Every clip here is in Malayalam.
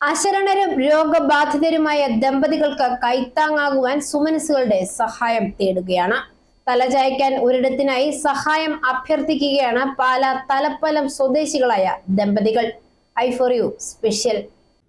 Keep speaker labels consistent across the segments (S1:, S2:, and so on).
S1: അശരണരും രോഗബാധിതരുമായ ദമ്പതികൾക്ക് കൈത്താങ്ങാകുവാൻ സുമനസുകളുടെ സഹായം തേടുകയാണ്. തലചായ്ക്കാൻ ഒരിടത്തിനായി സഹായം അഭ്യർത്ഥിക്കുകയാണ് പാല തലപ്പലം സ്വദേശികളായ ദമ്പതികൾ. I for you special.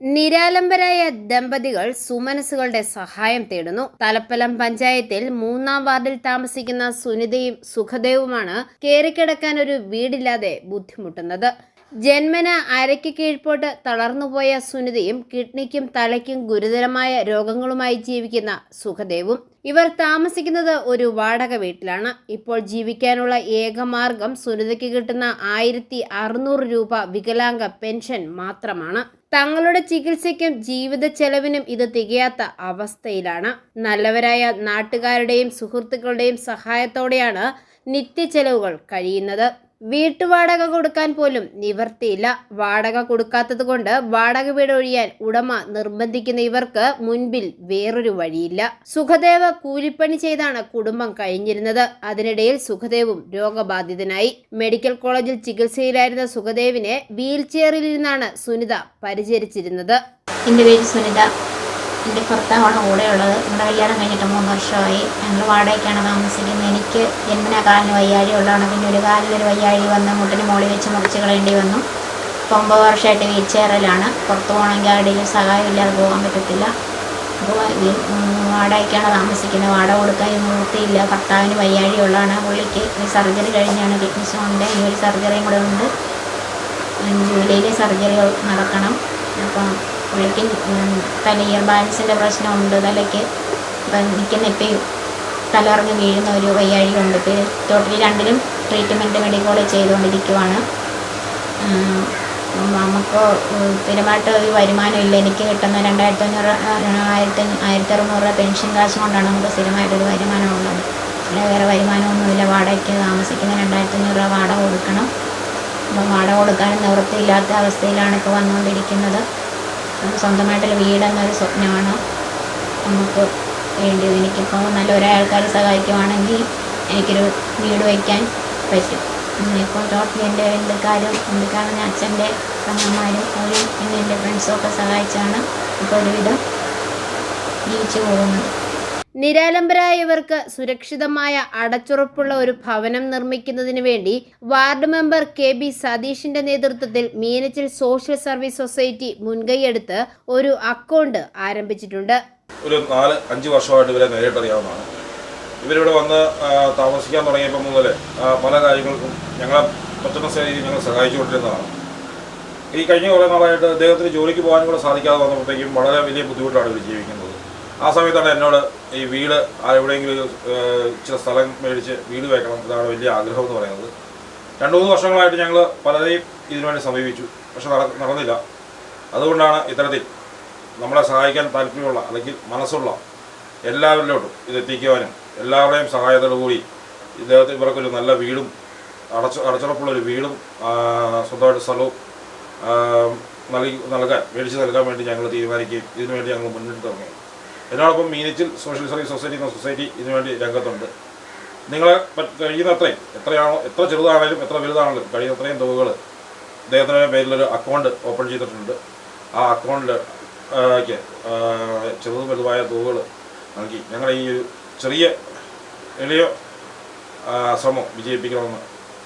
S1: നിരാലംബരായ ദമ്പതികൾ സുമനസുകളുടെ സഹായം തേടുന്നു. തലപ്പലം പഞ്ചായത്തിൽ മൂന്നാം വാർഡിൽ താമസിക്കുന്ന സുനിതയും സുഖദേവുമാണ് കേറിക്കിടക്കാൻ ഒരു വീടില്ലാതെ ബുദ്ധിമുട്ടുന്നത്. ജന്മന അരയ്ക്ക് കീഴ്പോട്ട് തളർന്നുപോയ സുനിതയും കിഡ്നിക്കും തലയ്ക്കും ഗുരുതരമായ രോഗങ്ങളുമായി ജീവിക്കുന്ന സുഖദേവും. ഇവർ താമസിക്കുന്നത് ഒരു വാടക വീട്ടിലാണ്. ഇപ്പോൾ ജീവിക്കാനുള്ള ഏക മാർഗം സുനിതയ്ക്ക് കിട്ടുന്ന ആയിരത്തി അറുന്നൂറ് രൂപ വികലാംഗ പെൻഷൻ മാത്രമാണ്. തങ്ങളുടെ ചികിത്സയ്ക്കും ജീവിത ചെലവിനും ഇത് തികയാത്ത അവസ്ഥയിലാണ്. നല്ലവരായ നാട്ടുകാരുടെയും സുഹൃത്തുക്കളുടെയും സഹായത്തോടെയാണ് നിത്യചെലവുകൾ കഴിയുന്നത്. വീട്ടുവാടക കൊടുക്കാൻ പോലും നിവർത്തിയില്ല. വാടക കൊടുക്കാത്തത് കൊണ്ട് വാടക വീട് ഒഴിയാൻ ഉടമ നിർബന്ധിക്കുന്ന ഇവർക്ക് മുൻപിൽ വേറൊരു വഴിയില്ല. സുഖദേവ് കൂലിപ്പണി ചെയ്താണ് കുടുംബം കഴിഞ്ഞിരുന്നത്. അതിനിടയിൽ സുഖദേവും രോഗബാധിതനായി. മെഡിക്കൽ കോളേജിൽ ചികിത്സയിലായിരുന്ന സുഖദേവിനെ വീൽ ചെയറിലിരുന്നാണ് സുനിത പരിചരിച്ചിരുന്നത്.
S2: എന്റെ പേര് സുനിത. എന്റെ ഭർത്താവാണ് കൂടെയുള്ളത്. നമ്മുടെ കല്യാണം കഴിഞ്ഞിട്ട് മൂന്ന് വർഷമായി. ഞങ്ങൾ വാടകയ്ക്കാണ് താമസിക്കുന്നത്. എനിക്ക് ജന്മനാ കാലിന് വയ്യാഴി ഉള്ളതാണ്. പിന്നെ ഒരു കാലിലൊരു വയ്യാഴി വന്ന് മുട്ടിന് മോളി വെച്ച് മുറിച്ച് കളയേണ്ടി വന്നു. ഇപ്പോൾ ഒമ്പത് വർഷമായിട്ട് വീൽ ചെയറിലാണ് പുറത്ത് പോകണമെങ്കിൽ ആരുടെയും സഹായം ഇല്ലാതെ പോകാൻ പറ്റത്തില്ല. അപ്പോൾ വാടകയ്ക്കാണ് താമസിക്കുന്നത്. വാടക കൊടുക്കാൻ നിവൃത്തിയില്ല ഭർത്താവിന് വയ്യാഴി ഉള്ളതാണ്. പുള്ളിക്ക് സർജറി കഴിഞ്ഞാണ് കിഡ്നി സ്റ്റോണിന്റെ. ഈ ഒരു സർജറിയും കൂടെ ഉണ്ട്. ജൂലൈയിൽ സർജറി നടക്കണം. അപ്പം പുള്ളിക്ക് തല ഇയർ ബാലൻസിന്റെ പ്രശ്നമുണ്ട് തലയ്ക്ക്. ഇപ്പം നിൽക്കുന്ന ഇപ്പം തലകറങ്ങി വീഴുന്ന ഒരു വയ്യാഴികയുണ്ട്. ഇപ്പം ടോട്ടലി രണ്ടിലും ട്രീറ്റ്മെന്റ് മെഡിക്കൽ കോളേജ് ചെയ്തുകൊണ്ടിരിക്കുവാണ് നമുക്ക് സ്ഥിരമായിട്ട് ഒരു വരുമാനം ഇല്ല. എനിക്ക് കിട്ടുന്ന രണ്ടായിരത്തി അഞ്ഞൂറ് ആയിരത്തി ആയിരത്തി അറുന്നൂറ് രൂപ പെൻഷൻ കാശ് കൊണ്ടാണ് നമുക്ക് സ്ഥിരമായിട്ടൊരു വരുമാനം ഉള്ളത് പിന്നെ വേറെ വരുമാനമൊന്നുമില്ല. വാടകയ്ക്ക് താമസിക്കുന്ന രണ്ടായിരത്തി അഞ്ഞൂറ് രൂപ വാടക കൊടുക്കണം. അപ്പം വാടക കൊടുക്കാനും നിവൃത്തിയില്ലാത്ത അവസ്ഥയിലാണ് ഇപ്പോൾ വന്നുകൊണ്ടിരിക്കുന്നത്. സ്വന്തമായിട്ടുള്ള വീടെന്നൊരു സ്വപ്നമാണ്. നമുക്ക് വേണ്ടിയത് എനിക്കിപ്പോൾ നല്ല ഒരേ സഹായിക്കുവാണെങ്കിൽ എനിക്കൊരു വീട് വയ്ക്കാൻ പറ്റും. ഇന്നിപ്പോൾ ടോട്ടലി എന്റെ ബന്ധുക്കാരും ബന്ധുക്കാരെന്ന് അച്ഛന്റെ അമ്മമാരും അവരും പിന്നെ എന്റെ ഫ്രണ്ട്സും ഒക്കെ സഹായിച്ചാണ് ഇപ്പോൾ ഒരുവിധം ജീവിച്ചു പോകുന്നത്.
S1: നിരാലംബരായ ഇവർക്ക് സുരക്ഷിതമായ അടച്ചുറപ്പുള്ള ഒരു ഭവനം നിർമ്മിക്കുന്നതിന് വേണ്ടി വാർഡ് മെമ്പർ കെ ബി സതീഷിന്റെ നേതൃത്വത്തിൽ മീനച്ചിൽ സോഷ്യൽ സർവീസ് സൊസൈറ്റി മുൻകൈയെടുത്ത് ഒരു അക്കൗണ്ട് ആരംഭിച്ചിട്ടുണ്ട്.
S3: ഒരു നാല് അഞ്ച് വർഷമായിട്ട് ഇവരെ നേരിട്ടറിയാവുന്നതാണ് ഇവരിവിടെ വന്ന് താമസിക്കാൻ തുടങ്ങിയപ്പോൾ മുതൽ പല കാര്യങ്ങൾക്കും ഞങ്ങളെ പറ്റുന്ന രീതിയിൽ ഞങ്ങൾ സഹായിച്ചുകൊണ്ടിരുന്നതാണ്. ഈ കഴിഞ്ഞ കുറേ നാളായിട്ട് അദ്ദേഹത്തിന് ജോലിക്ക് പോകാനും കൂടെ സാധിക്കാതെ വന്നപ്പോഴത്തേക്കും വളരെ വലിയ ബുദ്ധിമുട്ടാണ് ഇവർ ജീവിക്കുന്നത്. ആ സമയത്താണ് എന്നോട് ഈ വീട് എവിടെയെങ്കിലും ചില സ്ഥലം മേടിച്ച് വീട് വെക്കണം ഇതാണ് വലിയ ആഗ്രഹം എന്ന് പറയുന്നത്. രണ്ട് മൂന്ന് വർഷങ്ങളായിട്ട് ഞങ്ങൾ പലരെയും ഇതിനുവേണ്ടി സമീപിച്ചു. പക്ഷെ നട നടന്നില്ല. അതുകൊണ്ടാണ് ഇത്തരത്തിൽ നമ്മളെ സഹായിക്കാൻ താല്പര്യമുള്ള അല്ലെങ്കിൽ മനസ്സുള്ള എല്ലാവരിലോട്ടും ഇത് എത്തിക്കുവാനും എല്ലാവരുടെയും സഹായത്തോടുകൂടി ഇദ്ദേഹത്തിന് ഇവർക്കൊരു നല്ല വീടും അടച്ച അടച്ചുറപ്പുള്ളൊരു വീടും സ്വന്തമായിട്ട് സ്ഥലവും നൽകി നൽകാൻ മേടിച്ച് നൽകാൻ വേണ്ടി ഞങ്ങൾ തീരുമാനിക്കുകയും ഇതിനുവേണ്ടി ഞങ്ങൾ മുന്നിട്ട് തുടങ്ങി എന്നോടൊപ്പം മീനച്ചിൽ സോഷ്യൽ സർവീസ് സൊസൈറ്റി എന്ന സൊസൈറ്റി ഇതിനുവേണ്ടി രംഗത്തുണ്ട്. നിങ്ങളെ കഴിയുന്നത്രയും എത്രയാണോ എത്ര ചെറുതാണെങ്കിലും എത്ര വലുതാണെങ്കിലും കഴിയുന്നത്രയും തുകകൾ അദ്ദേഹത്തിന്റെ പേരിലൊരു അക്കൗണ്ട് ഓപ്പൺ ചെയ്തിട്ടുണ്ട്. ആ അക്കൗണ്ടിൽ ക്ക് ചെറുതും വലുതായ തുകകൾ നൽകി. ഞങ്ങളുടെ ഈ ഒരു ചെറിയ എളിയ ശ്രമം വിജയിപ്പിക്കണമെന്ന്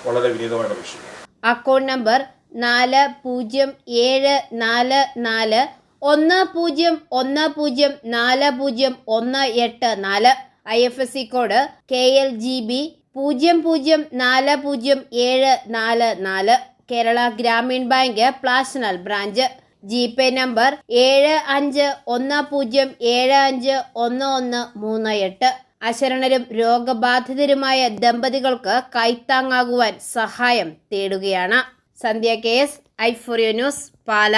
S3: വളരെ വിനീതമായിട്ട് അപേക്ഷിക്കുന്നു.
S1: അക്കൗണ്ട് നമ്പർ നാല് പൂജ്യം ഏഴ് നാല് നാല് ഒന്ന് പൂജ്യം ഒന്ന് പൂജ്യം നാല് പൂജ്യം ഒന്ന് എട്ട് നാല്. I F S C code K L G B പൂജ്യം പൂജ്യം നാല് പൂജ്യം ഏഴ് നാല് നാല്. Kerala Gramin bank പ്ലാഷണൽ branch. G pay number ഏഴ് അഞ്ച് ഒന്ന് പൂജ്യം ഏഴ് അഞ്ച് ഒന്ന് ഒന്ന് മൂന്ന് എട്ട്. അശരണരും രോഗബാധിതരുമായ ദമ്പതികൾക്ക് കൈത്താങ്ങാകുവാൻ സഹായം തേടുകയാണ്. സന്ധ്യ കേസ് S I for you news Pala.